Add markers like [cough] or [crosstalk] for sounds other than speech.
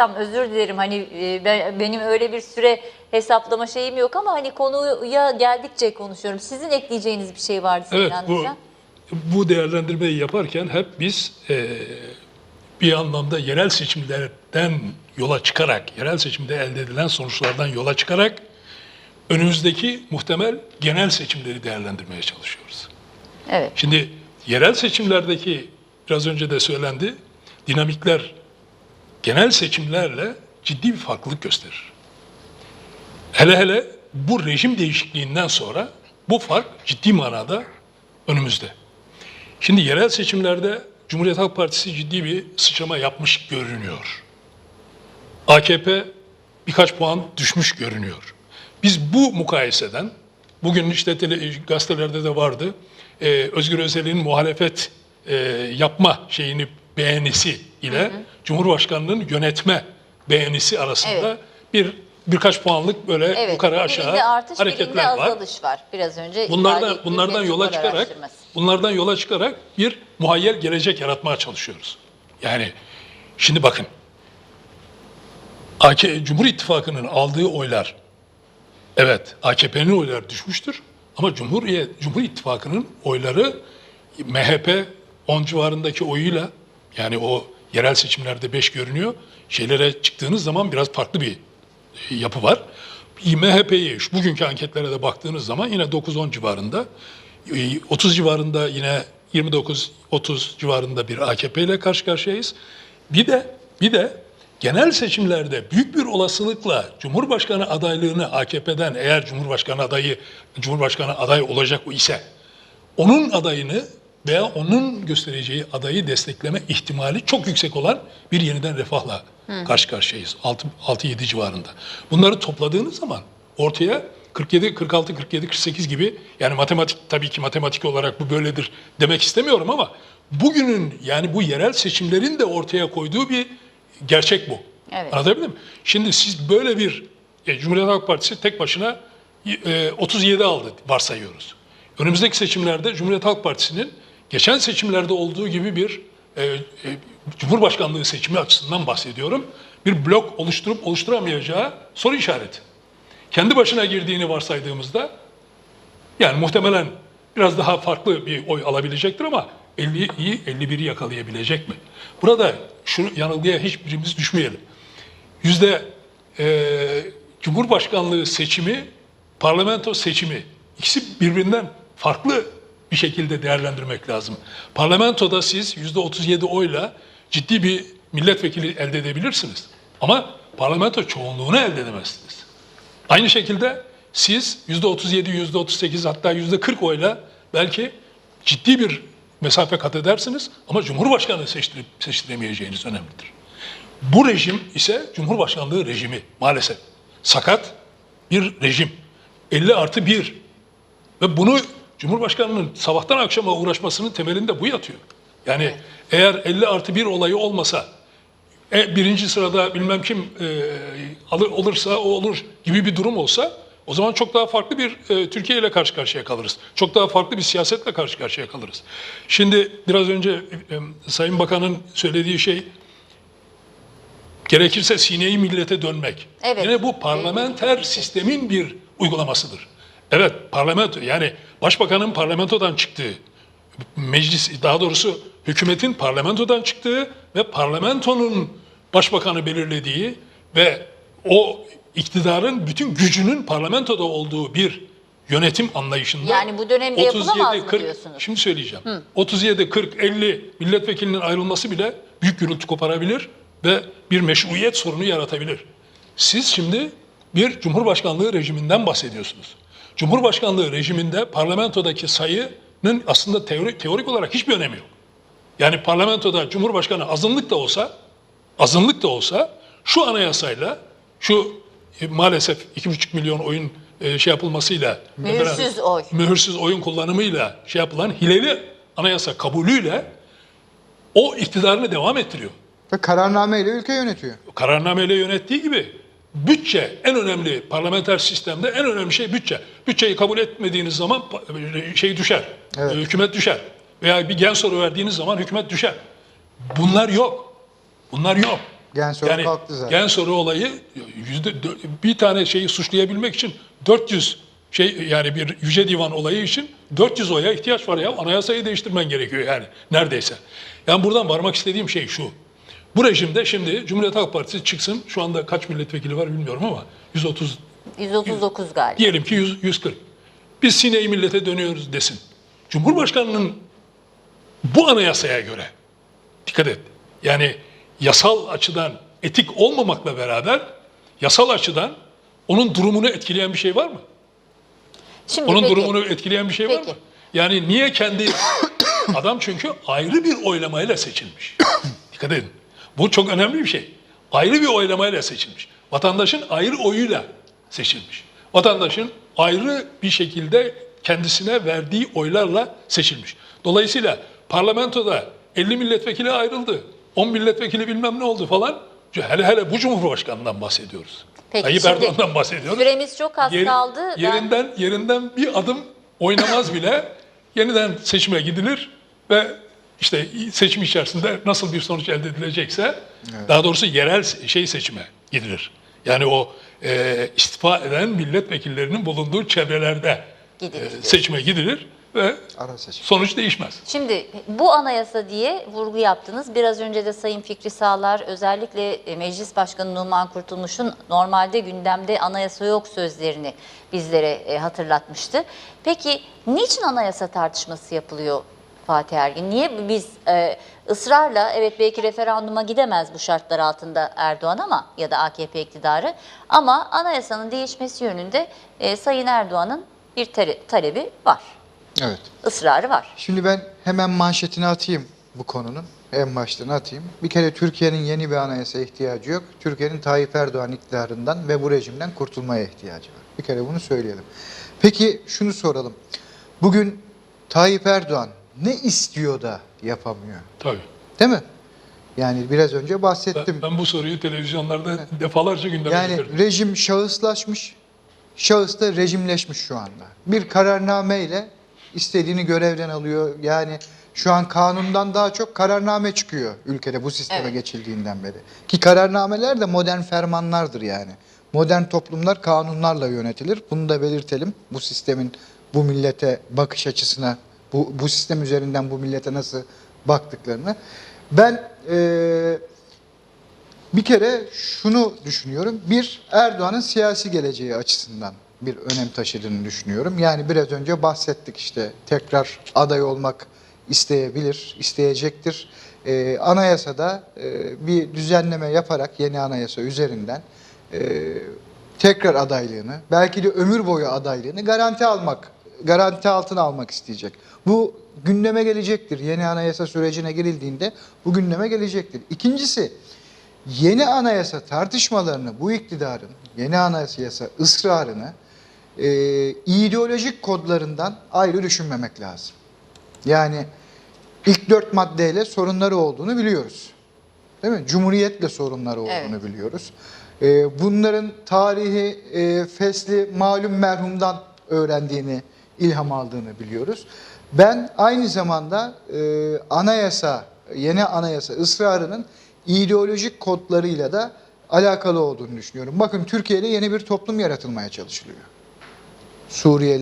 Tamam, özür dilerim hani e, ben, benim öyle bir süre hesaplama şeyim yok ama hani konuya geldikçe konuşuyorum. Sizin ekleyeceğiniz bir şey vardı Evet Sinan bu bu değerlendirmeyi yaparken hep biz e, bir anlamda yerel seçimlerden yola çıkarak, yerel seçimde elde edilen sonuçlardan yola çıkarak önümüzdeki muhtemel genel seçimleri değerlendirmeye çalışıyoruz. Evet. Şimdi yerel seçimlerdeki biraz önce de söylendi dinamikler genel seçimlerle ciddi bir farklılık gösterir. Hele hele bu rejim değişikliğinden sonra bu fark ciddi manada önümüzde. Şimdi yerel seçimlerde Cumhuriyet Halk Partisi ciddi bir sıçrama yapmış görünüyor. AKP birkaç puan düşmüş görünüyor. Biz bu mukayeseden, bugün işte tele, gazetelerde de vardı, e, Özgür Özel'in muhalefet e, yapma şeyini beğenisi ile Cumhurbaşkanı'nın yönetme beğenisi arasında Evet. bir birkaç puanlık böyle Evet. yukarı aşağı artış, hareketler var. azalış var. Biraz önce Bunlardan bunlardan yola çıkarak bunlardan yola çıkarak bir muhayyel gelecek yaratmaya çalışıyoruz. Yani şimdi bakın. AK Cumhur İttifakı'nın aldığı oylar evet AKP'nin oyları düşmüştür ama Cumhuriyet Cumhur İttifakı'nın oyları MHP 10 civarındaki oyuyla yani o yerel seçimlerde 5 görünüyor. Şeylere çıktığınız zaman biraz farklı bir e, yapı var. MHP'yi bugünkü anketlere de baktığınız zaman yine 9-10 civarında, e, 30 civarında yine 29-30 civarında bir AKP ile karşı karşıyayız. Bir de bir de genel seçimlerde büyük bir olasılıkla Cumhurbaşkanı adaylığını AKP'den eğer Cumhurbaşkanı adayı Cumhurbaşkanı aday olacak ise onun adayını veya onun göstereceği adayı destekleme ihtimali çok yüksek olan bir yeniden refahla karşı karşıyayız. 6-7 civarında. Bunları topladığınız zaman ortaya 47, 46, 47, 48 gibi yani matematik tabii ki matematik olarak bu böyledir demek istemiyorum ama bugünün yani bu yerel seçimlerin de ortaya koyduğu bir gerçek bu. Evet. Anlatabildim mi? Şimdi siz böyle bir e, Cumhuriyet Halk Partisi tek başına e, 37 aldı varsayıyoruz. Önümüzdeki seçimlerde Cumhuriyet Halk Partisi'nin geçen seçimlerde olduğu gibi bir e, e, Cumhurbaşkanlığı seçimi açısından bahsediyorum. Bir blok oluşturup oluşturamayacağı soru işareti. Kendi başına girdiğini varsaydığımızda yani muhtemelen biraz daha farklı bir oy alabilecektir ama 50'yi 51'i yakalayabilecek mi? Burada şunu yanılgıya hiçbirimiz düşmeyelim. Yüzde e, Cumhurbaşkanlığı seçimi, parlamento seçimi ikisi birbirinden farklı bir şekilde değerlendirmek lazım. Parlamentoda siz yüzde 37 oyla ciddi bir milletvekili elde edebilirsiniz. Ama parlamento çoğunluğunu elde edemezsiniz. Aynı şekilde siz %37, %38 hatta %40 oyla belki ciddi bir mesafe kat edersiniz ama Cumhurbaşkanı seçtirip seçtiremeyeceğiniz önemlidir. Bu rejim ise Cumhurbaşkanlığı rejimi maalesef. Sakat bir rejim. 50 artı 1. Ve bunu Cumhurbaşkanı'nın sabahtan akşama uğraşmasının temelinde bu yatıyor. Yani eğer 50 artı 1 olayı olmasa e, birinci sırada bilmem kim e, alır, olursa o olur gibi bir durum olsa o zaman çok daha farklı bir e, Türkiye ile karşı karşıya kalırız. Çok daha farklı bir siyasetle karşı karşıya kalırız. Şimdi biraz önce e, Sayın Bakan'ın söylediği şey gerekirse sineyi millete dönmek. Evet. Yine bu parlamenter sistemin bir uygulamasıdır. Evet parlamento yani başbakanın parlamentodan çıktığı, meclis daha doğrusu hükümetin parlamentodan çıktığı ve parlamentonun başbakanı belirlediği ve o iktidarın bütün gücünün parlamentoda olduğu bir yönetim anlayışında Yani bu dönemde yapılamaz mı 40 diyorsunuz? Şimdi söyleyeceğim. 37 40 50 milletvekilinin ayrılması bile büyük gürültü koparabilir ve bir meşruiyet sorunu yaratabilir. Siz şimdi bir cumhurbaşkanlığı rejiminden bahsediyorsunuz. Cumhurbaşkanlığı rejiminde parlamentodaki sayının aslında teori, teorik olarak hiçbir önemi yok. Yani parlamentoda Cumhurbaşkanı azınlık da olsa, azınlık da olsa şu anayasayla, şu e, maalesef 2,5 milyon oyun e, şey yapılmasıyla, Mühürsüz oy. mühürsüz oyun kullanımıyla şey yapılan hileli anayasa kabulüyle o iktidarını devam ettiriyor. Ve kararnameyle ülke yönetiyor. Kararnameyle yönettiği gibi bütçe en önemli parlamenter sistemde en önemli şey bütçe. Bütçeyi kabul etmediğiniz zaman şey düşer. Evet. Hükümet düşer. Veya bir gen soru verdiğiniz zaman hükümet düşer. Bunlar yok. Bunlar yok. Gen soru yani kalktı zaten. gen soru olayı yüzde dö- bir tane şeyi suçlayabilmek için 400 şey yani bir yüce divan olayı için 400 oya ihtiyaç var ya anayasayı değiştirmen gerekiyor yani neredeyse. Yani buradan varmak istediğim şey şu. Bu rejimde şimdi Cumhuriyet Halk Partisi çıksın şu anda kaç milletvekili var bilmiyorum ama 130 139 galiba. diyelim ki 100, 140. Biz sineği millete dönüyoruz desin. Cumhurbaşkanının bu anayasaya göre dikkat et. Yani yasal açıdan etik olmamakla beraber yasal açıdan onun durumunu etkileyen bir şey var mı? Şimdi Onun peki, durumunu etkileyen bir şey var Peki. mı? Yani niye kendi [coughs] adam çünkü ayrı bir oylamayla seçilmiş. [coughs] Dikkat edin. Bu çok önemli bir şey. Ayrı bir oylamayla seçilmiş. Vatandaşın ayrı oyuyla seçilmiş. Vatandaşın ayrı bir şekilde kendisine verdiği oylarla seçilmiş. Dolayısıyla parlamentoda 50 milletvekili ayrıldı. 10 milletvekili bilmem ne oldu falan. Hele hele bu cumhurbaşkanından bahsediyoruz. Peki, Tayyip Erdoğan'dan bahsediyoruz. Süremiz çok az Yeri- kaldı. Ben- Yerinden yerinden bir adım oynamaz bile yeniden seçime gidilir ve işte seçim içerisinde nasıl bir sonuç elde edilecekse daha doğrusu yerel şey seçime gidilir. Yani o e, istifa eden milletvekillerinin bulunduğu çevrelerde Gidilir e, seçime gidilir ve Ara seçim. sonuç değişmez. Şimdi bu anayasa diye vurgu yaptınız. Biraz önce de Sayın Fikri Sağlar özellikle e, Meclis Başkanı Numan Kurtulmuş'un normalde gündemde anayasa yok sözlerini bizlere e, hatırlatmıştı. Peki niçin anayasa tartışması yapılıyor Fatih Ergin? Niye biz e, ısrarla evet belki referanduma gidemez bu şartlar altında Erdoğan ama ya da AKP iktidarı ama anayasanın değişmesi yönünde e, Sayın Erdoğan'ın bir tale- talebi var, Evet. ısrarı var. Şimdi ben hemen manşetini atayım bu konunun. En baştan atayım. Bir kere Türkiye'nin yeni bir anayasa ihtiyacı yok. Türkiye'nin Tayyip Erdoğan iktidarından ve bu rejimden kurtulmaya ihtiyacı var. Bir kere bunu söyleyelim. Peki şunu soralım. Bugün Tayyip Erdoğan ne istiyor da yapamıyor? Tabii. Değil mi? Yani biraz önce Ben, bahsettim. ben bu soruyu televizyonlarda defalarca gündeme Yani getirdim. rejim şahıslaşmış, şahıs da rejimleşmiş şu anda. Bir kararnameyle istediğini görevden alıyor. Yani şu an kanundan daha çok kararname çıkıyor ülkede bu sisteme Evet. geçildiğinden beri. Ki kararnameler de modern fermanlardır yani. Modern toplumlar kanunlarla yönetilir. Bunu da belirtelim. Bu sistemin bu millete bakış açısına, bu, bu sistem üzerinden bu millete nasıl baktıklarını. Ben eee bir kere şunu düşünüyorum. Bir, Erdoğan'ın siyasi geleceği açısından bir önem taşıdığını düşünüyorum. Yani biraz önce bahsettik işte tekrar aday olmak isteyebilir, isteyecektir. Ee, anayasada e, bir düzenleme yaparak yeni anayasa üzerinden e, tekrar adaylığını, belki de ömür boyu adaylığını garanti almak, garanti altına almak isteyecek. Bu gündeme gelecektir. Yeni anayasa sürecine girildiğinde bu gündeme gelecektir. İkincisi, yeni anayasa tartışmalarını bu iktidarın yeni anayasa ısrarını e, ideolojik kodlarından ayrı düşünmemek lazım. Yani ilk dört maddeyle sorunları olduğunu biliyoruz. Değil mi? Cumhuriyetle sorunları olduğunu biliyoruz. E, bunların tarihi e, fesli malum merhumdan öğrendiğini, ilham aldığını biliyoruz. Ben aynı zamanda e, anayasa, yeni anayasa ısrarının ideolojik kodlarıyla da alakalı olduğunu düşünüyorum. Bakın Türkiye'de yeni bir toplum yaratılmaya çalışılıyor. Suriyeli